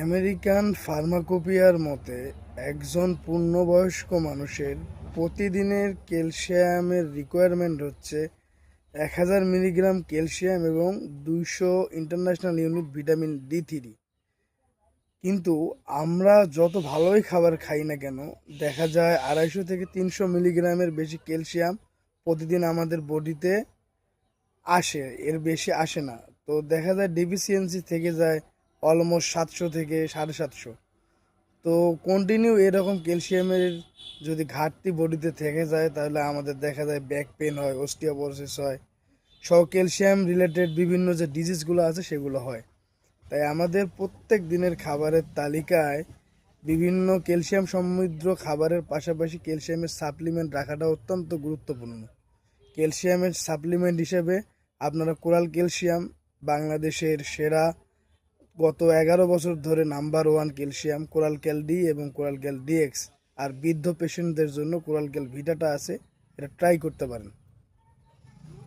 American ফার্মাকোপিয়ার মতে, একজন পূর্ণবয়স্ক মানুষের প্রতিদিনের ক্যালসিয়ামের রিকোয়ারমেন্ট হচ্ছে এক হাজার মিলিগ্রাম ক্যালসিয়াম এবং দুইশো international unit vitamin D three কিন্তু আমরা যত ভালোই খাবার খাই না কেন, দেখা যায় আড়াইশো থেকে তিনশো মিলিগ্রামের বেশি ক্যালসিয়াম প্রতিদিন আমাদের বডিতে আসে, এর বেশি আসে না। তো দেখা যায় ডিফিসিয়েন্সি থেকে যায় অলমোস্ট সাতশো থেকে সাড়ে সাতশো। তো কন্টিনিউ এরকম ক্যালসিয়ামের যদি ঘাটতি বডিতে থেকে যায়, তাহলে আমাদের দেখা যায় ব্যাক পেন হয় অস্টিওপোরোসিস হয়। সহ ক্যালসিয়াম রিলেটেড বিভিন্ন যে ডিজিজগুলো আছে, সেগুলো হয়। তাই আমাদের প্রত্যেক দিনের খাবারের তালিকায় বিভিন্ন ক্যালসিয়াম সমৃদ্ধ খাবারের পাশাপাশি ক্যালসিয়ামের সাপ্লিমেন্ট রাখাটা অত্যন্ত গুরুত্বপূর্ণ। ক্যালসিয়ামের সাপ্লিমেন্ট হিসেবে আপনারা কোরাল ক্যালসিয়াম বাংলাদেশের সেরা গত এগারো বছর ধরে number one calcium, coral cal D এবং কোরাল ক্যাল ডিএক্স আর বৃদ্ধ পেশেন্টদের জন্য কোরাল ক্যাল ভিটাটা আছে, এটা ট্রাই করতে পারেন।